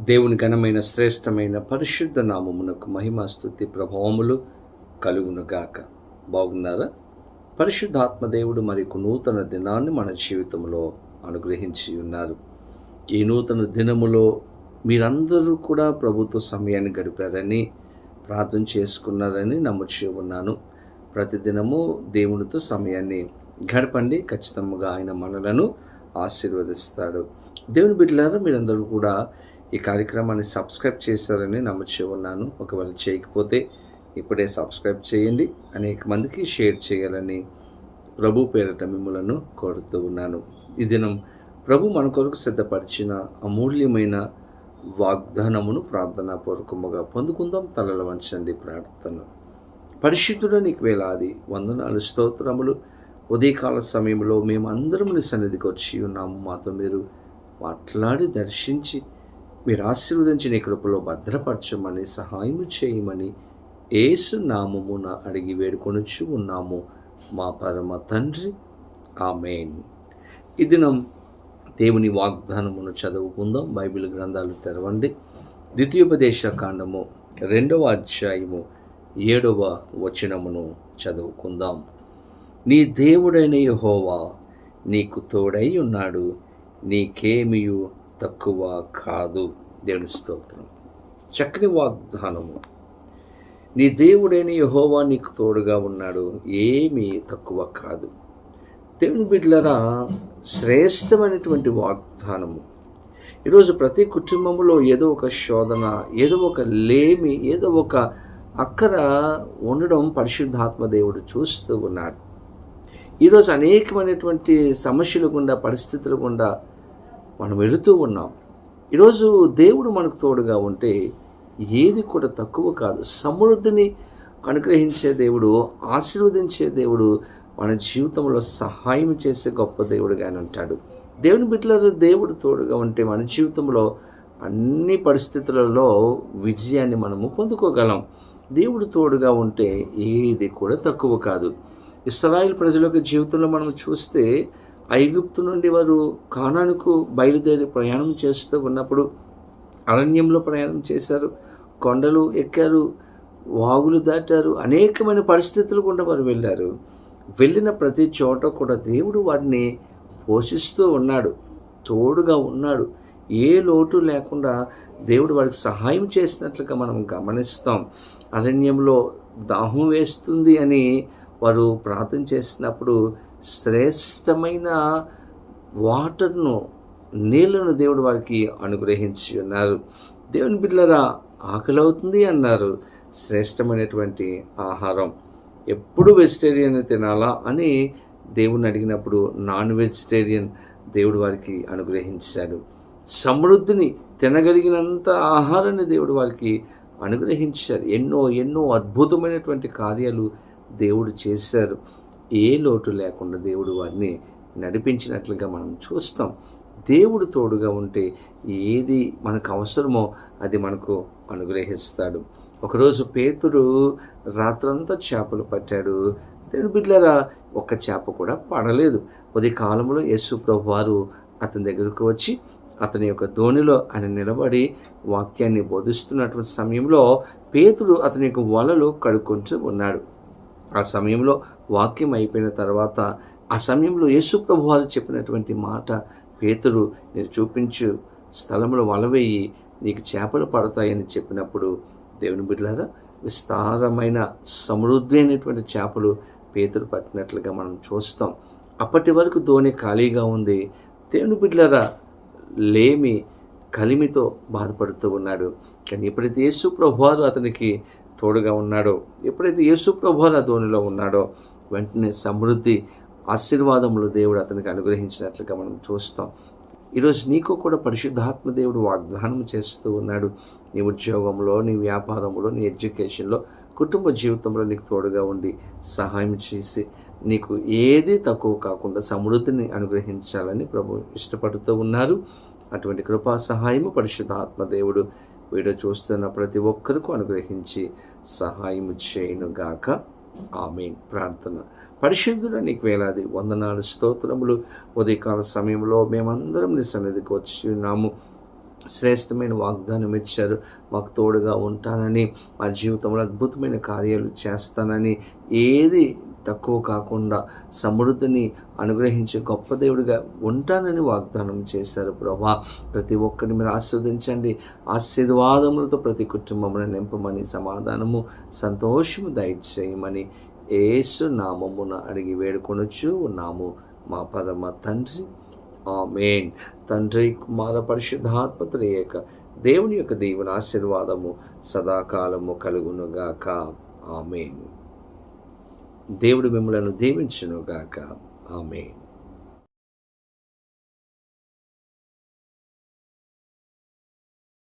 దేవుని ఘనమైన శ్రేష్టమైన పరిశుద్ధ నామమునకు మహిమాస్తుతి ప్రభావములు కలుగునుగాక. బాగున్నారా? పరిశుద్ధాత్మదేవుడు మరికు నూతన దినాన్ని మన జీవితంలో అనుగ్రహించి ఉన్నారు. ఈ నూతన దినములో మీరందరూ కూడా ప్రభుత్వ సమయాన్ని గడిపారని ప్రార్థన చేసుకున్నారని నమ్ముచి ఉన్నాను. ప్రతిదినము దేవునితో సమయాన్ని గడపండి. ఖచ్చితంగా ఆయన మనలను ఆశీర్వదిస్తాడు. దేవుని బిడ్డలారా మీరందరూ కూడా ఈ కార్యక్రమాన్ని సబ్స్క్రైబ్ చేశారని నమ్ముచి ఉన్నాను. ఒకవేళ చేయకపోతే ఇప్పుడే సబ్స్క్రైబ్ చేయండి. అనేక మందికి షేర్ చేయాలని ప్రభు పేరట మిమ్మలను కోరుతూ ఉన్నాను. ఈ దినం ప్రభు మన కొరకు సిద్ధపరిచిన అమూల్యమైన వాగ్దానమును ప్రార్థనాపూర్వకముగా పొందుకుందాం. తలల వంచండి ప్రార్థన. పరిశుద్ధుడ నీకు వేలాది వందనాలు స్తోత్రములు. ఉదయకాల సమయంలో మేము అందరం నీ సన్నిధికి వచ్చి ఉన్నాము. మాతో మీరు మాట్లాడి దర్శించి మీరు ఆశీర్వదించి కృపలో భద్రపరచమని సహాయం చేయమని ఏసు నామమున అడిగి వేడుకొనుచు ఉన్నాము. మా పరమ తండ్రి. ఆమెన్. ఈ దినం దేవుని వాగ్దానమును చదువుకుందాం. బైబిల్ గ్రంథాలు తెరవండి. ద్వితీయోపదేశ కాండము రెండవ అధ్యాయము ఏడవ వచనమును చదువుకుందాం. నీ దేవుడైన యహోవా నీకు తోడై ఉన్నాడు. నీకేమియు తక్కువ కాదు. దేవుని స్తోత్రం. చక్కని వాగ్దానము. నీ దేవుడైన యహోవా నీకు తోడుగా ఉన్నాడు. ఏమీ తక్కువ కాదు. దేవుని బిడ్డలరా శ్రేష్టమైనటువంటి వాగ్దానము. ఈరోజు ప్రతి కుటుంబంలో ఏదో ఒక శోధన ఏదో ఒక లేమి ఏదో ఒక అక్కర ఉండడం పరిశుద్ధాత్మ దేవుడు చూస్తూ ఉన్నాడు. ఈరోజు అనేకమైనటువంటి సమస్యలు గుండా పరిస్థితులు గుండా మనం వెళుతూ ఉన్నాం. ఈరోజు దేవుడు మనకు తోడుగా ఉంటే ఏది కూడా తక్కువ కాదు. సమృద్ధిని అనుగ్రహించే దేవుడు ఆశీర్వదించే దేవుడు మన జీవితంలో సహాయం చేసే గొప్ప దేవుడుగా అని అంటాడు దేవుని బిడ్డలలో దేవుడు తోడుగా ఉంటే మన జీవితంలో అన్ని పరిస్థితులలో విజయాన్ని మనము పొందుకోగలం. దేవుడు తోడుగా ఉంటే ఏది కూడా తక్కువ కాదు. ఇస్రాయిల్ ప్రజల యొక్క జీవితంలో మనం చూస్తే ఐగుప్తు నుండి వారు కానానుకు బయలుదేరి ప్రయాణం చేస్తూ ఉన్నప్పుడు అరణ్యంలో ప్రయాణం చేశారు. కొండలు ఎక్కారు వాగులు దాటారు అనేకమైన పరిస్థితులు కూడా వారు వెళ్ళారు. వెళ్ళిన ప్రతి చోట కూడా దేవుడు వారిని పోషిస్తూ ఉన్నాడు తోడుగా ఉన్నాడు. ఏ లోటు లేకుండా దేవుడు వారికి సహాయం చేసినట్లుగా మనం గమనిస్తాం. అరణ్యంలో దాహం వేస్తుంది అని వారు ప్రార్థన చేసినప్పుడు శ్రేష్టమైన వాటర్ను నీళ్ళను దేవుడు వారికి అనుగ్రహించి ఉన్నారు. దేవుని బిడ్డలరా ఆకలి అవుతుంది అన్నారు. శ్రేష్టమైనటువంటి ఆహారం. ఎప్పుడు వెజిటేరియన్ తినాలా అని దేవుని అడిగినప్పుడు నాన్ వెజిటేరియన్ దేవుడు వారికి అనుగ్రహించాడు. సమృద్ధిని తినగలిగినంత ఆహారాన్ని దేవుడు వారికి అనుగ్రహించారు ఎన్నో ఎన్నో అద్భుతమైనటువంటి కార్యాలు దేవుడు చేశారు. ఏ లోటు లేకుండా దేవుడు వారిని నడిపించినట్లుగా మనం చూస్తాం. దేవుడు తోడుగా ఉంటే ఏది మనకు అవసరమో అది మనకు అనుగ్రహిస్తాడు. ఒకరోజు పేతుడు రాత్రంతా చేపలు పట్టాడు. దేవుడు బిడ్డలారా ఒక్క చేప కూడా పడలేదు. ఉదయ కాలంలో యేసు ప్రభు వారు అతని దగ్గరకు వచ్చి అతని యొక్క ధోనిలో ఆయన నిలబడి వాక్యాన్ని బోధిస్తున్నటువంటి సమయంలో పేతుడు అతని యొక్క వలలు కడుక్కుంటూ ఉన్నాడు. ఆ సమయంలో వాక్యం అయిపోయిన తర్వాత ఆ సమయంలో యేసు ప్రభు వారు చెప్పినటువంటి మాట పేతుడు నేను చూపించు స్థలంలో వలవేయి నీకు చేపలు పడతాయని చెప్పినప్పుడు దేవుని బిడ్డలారా విస్తారమైన సమృద్ధి అయినటువంటి చేపలు పేతులు పట్టినట్లుగా మనం చూస్తాం. అప్పటి వరకు ధోని ఖాళీగా ఉంది. దేవుని బిడ్డలారా లేమి కలిమితో బాధపడుతూ ఉన్నాడు. కానీ ఎప్పుడైతే యేసు ప్రభువారు అతనికి తోడుగా ఉన్నాడో ఎప్పుడైతే యేసు ప్రభువారు ధోనిలో ఉన్నాడో వెంటనే సమృద్ధి ఆశీర్వాదములు దేవుడు అతనికి అనుగ్రహించినట్లుగా మనం చూస్తాం. ఈరోజు నీకు కూడా పరిశుద్ధాత్మ దేవుడు వాగ్దానం చేస్తూ ఉన్నాడు. నీ ఉద్యోగంలో నీ వ్యాపారంలో నీ ఎడ్యుకేషన్లో కుటుంబ జీవితంలో నీకు తోడుగా ఉండి సహాయం చేసి నీకు ఏది తక్కువ కాకుండా సమృద్ధిని అనుగ్రహించాలని ప్రభు ఇష్టపడుతూ ఉన్నారు. అటువంటి కృపా సహాయము పరిశుద్ధాత్మ దేవుడు వీడియో చూస్తున్న ప్రతి ఒక్కరికి అనుగ్రహించి సహాయం చేయనుగాక. ఆమె ప్రార్థన. పరిశుద్ధుడ నీకు వేలాది వందనాలు స్తోత్రములు. ఉదయకాల సమయంలో మేమందరం నీ సన్నిధికి వచ్చి ఉన్నాము. శ్రేష్టమైన వాగ్దానం ఇచ్చారు. మాకు తోడుగా ఉంటానని మా జీవితంలో అద్భుతమైన కార్యాలు చేస్తానని ఏది తక్కువ కాకుండా సమృద్ధిని అనుగ్రహించే గొప్ప దేవుడిగా ఉంటానని వాగ్దానం చేశారు ప్రభా. ప్రతి ఒక్కరిని మీరు ఆస్వాదించండి. ఆశీర్వాదములతో ప్రతి కుటుంబమును నింపమని సమాధానము సంతోషము దయచేయమని ఏసు నామమున అడిగి వేడుకొనొచ్చు ఉన్నాము. మా పరమ తండ్రి ఆమెన్. తండ్రి కుమార పరిశుద్ధాత్మతుల త్రియేక దేవుని యొక్క దేవుని ఆశీర్వాదము సదాకాలము కలుగునుగాక. ఆమెన్. దేవుడు మిమ్మలను దీవించునుగాక. ఆమె